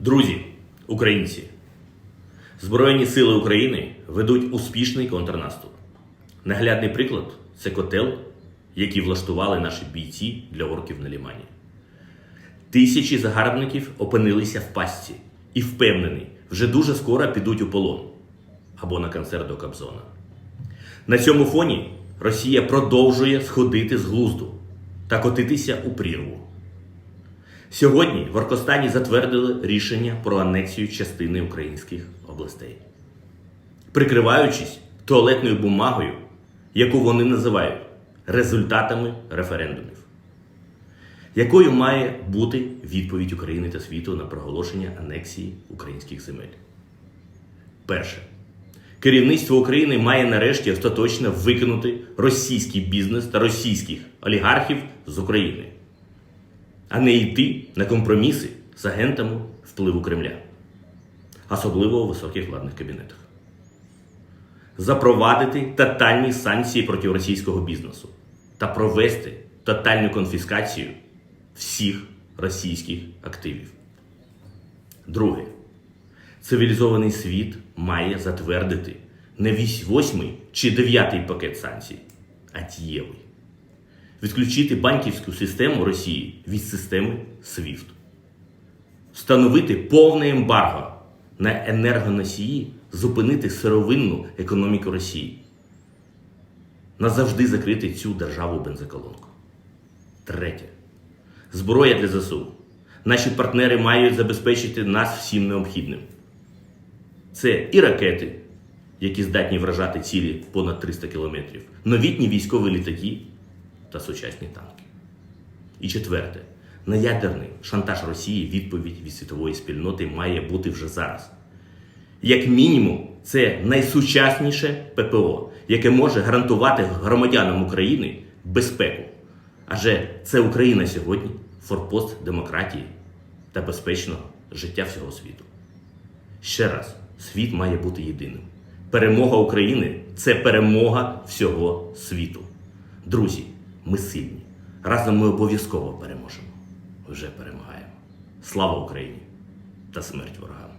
Друзі, українці, Збройні сили України ведуть успішний контрнаступ. Наглядний приклад це котел, який влаштували наші бійці для орків на лімані. Тисячі загарбників опинилися в пастці і впевнені, вже дуже скоро підуть у полон або на концерт до Кобзона. На цьому фоні Росія продовжує сходити з глузду та котитися у прірву. Сьогодні в Оркостані затвердили рішення про анексію частини українських областей, прикриваючись туалетною бумагою, яку вони називають результатами референдумів. Якою має бути відповідь України та світу на проголошення анексії українських земель? Перше. Керівництво України має нарешті остаточно викинути російський бізнес та російських олігархів з України а не йти на компроміси з агентами впливу Кремля, особливо у високих владних кабінетах. Запровадити тотальні санкції проти російського бізнесу та провести тотальну конфіскацію всіх російських активів. Друге. Цивілізований світ має затвердити не вісь- восьмий чи дев'ятий пакет санкцій, а дієвий відключити банківську систему Росії від системи SWIFT, встановити повне ембарго на енергоносії, зупинити сировинну економіку Росії, назавжди закрити цю державу бензоколонку. Третє. Зброя для ЗСУ. Наші партнери мають забезпечити нас всім необхідним. Це і ракети, які здатні вражати цілі понад 300 кілометрів, новітні військові літаки та сучасні танки. І четверте, на ядерний шантаж Росії відповідь від світової спільноти має бути вже зараз. Як мінімум, це найсучасніше ППО, яке може гарантувати громадянам України безпеку. Адже це Україна сьогодні форпост демократії та безпечного життя всього світу. Ще раз, світ має бути єдиним. Перемога України це перемога всього світу. Друзі, ми сильні. Разом ми обов'язково переможемо. Вже перемагаємо. Слава Україні та смерть ворогам!